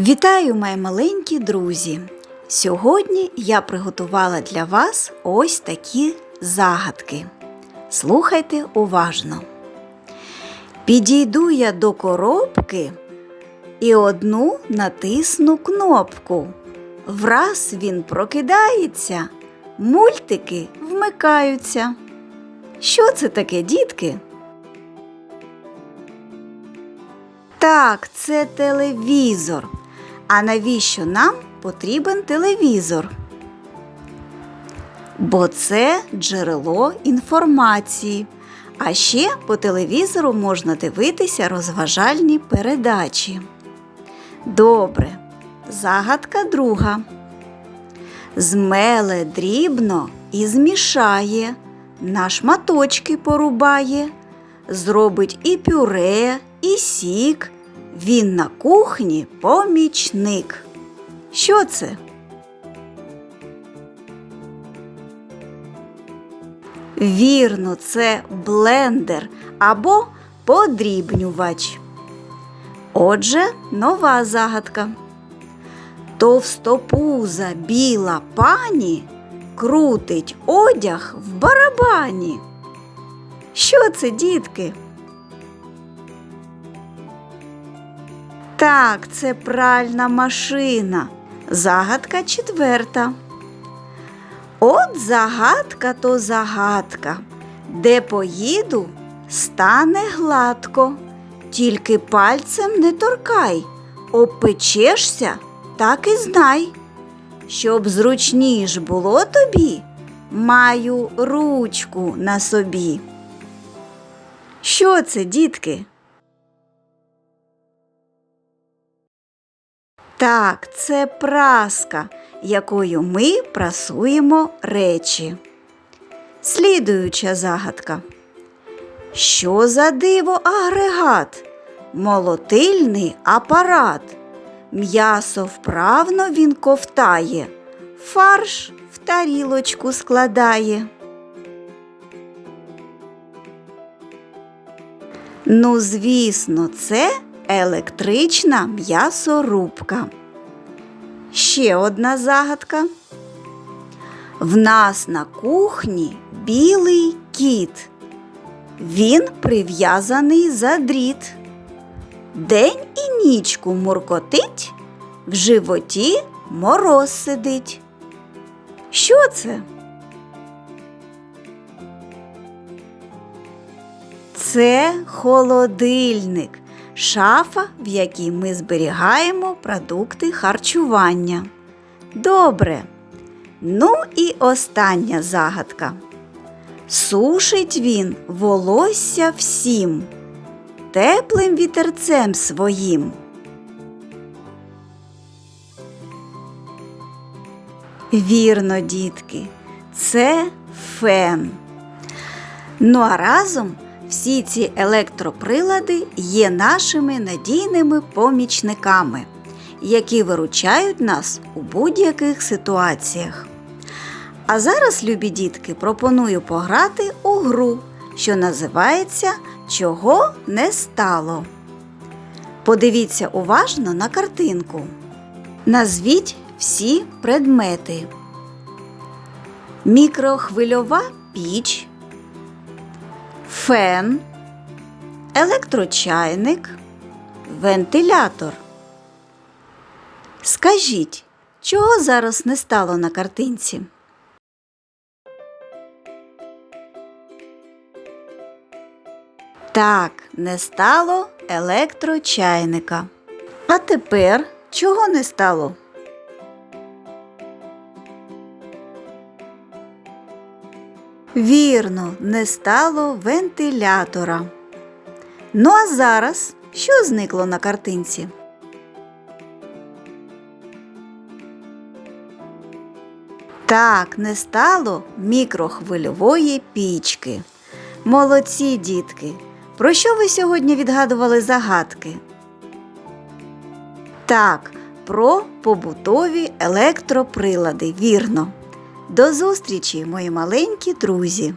Вітаю, мої маленькі друзі! Сьогодні я приготувала для вас ось такі загадки. Слухайте уважно. Підійду я до коробки і одну натисну кнопку. Враз він прокидається, мультики вмикаються. Що це таке, дітки? Так, це телевізор. А навіщо нам потрібен телевізор? Бо це джерело інформації. А ще по телевізору можна дивитися розважальні передачі. Добре, загадка друга. Змеле дрібно і змішає, на шматочки порубає, зробить і пюре, і сік. Він на кухні помічник. Що це? Вірно, це блендер або подрібнювач. Отже, нова загадка. Товстопуза біла пані крутить одяг в барабані. Що це, дітки? Так, це пральна машина. Загадка четверта. От загадка то загадка. Де поїду, стане гладко. Тільки пальцем не торкай. Обпечешся, так і знай. Щоб зручніш було тобі, маю ручку на собі. Що це, дітки? Так, це праска, якою ми прасуємо речі. Слідуюча загадка. Що за диво агрегат? Молотильний апарат. М'ясо вправно він ковтає, фарш в тарілочку складає. Ну, звісно, це електрична м'ясорубка. Ще одна загадка. В нас на кухні білий кіт. Він прив'язаний за дріт. День і нічку муркотить, в животі мороз сидить. Що це? Це холодильник, шафа, в якій ми зберігаємо продукти харчування. Добре. Ну і остання загадка. Сушить він волосся всім, теплим вітерцем своїм. Вірно, дітки, це фен. Ну а разом всі ці електроприлади є нашими надійними помічниками, які виручають нас у будь-яких ситуаціях. А зараз, любі дітки, пропоную пограти у гру, що називається Чого не стало. Подивіться уважно на картинку. Назвіть всі предмети. Мікрохвильова піч фен, електрочайник, вентилятор. Скажіть, чого зараз не стало на картинці? Так, не стало електрочайника. А тепер чого не стало? Вірно, не стало вентилятора. Ну а зараз що зникло на картинці? Так, не стало мікрохвильової пічки. Молодці дітки! Про що ви сьогодні відгадували загадки? Так, про побутові електроприлади, вірно. До зустрічі, мої маленькі друзі!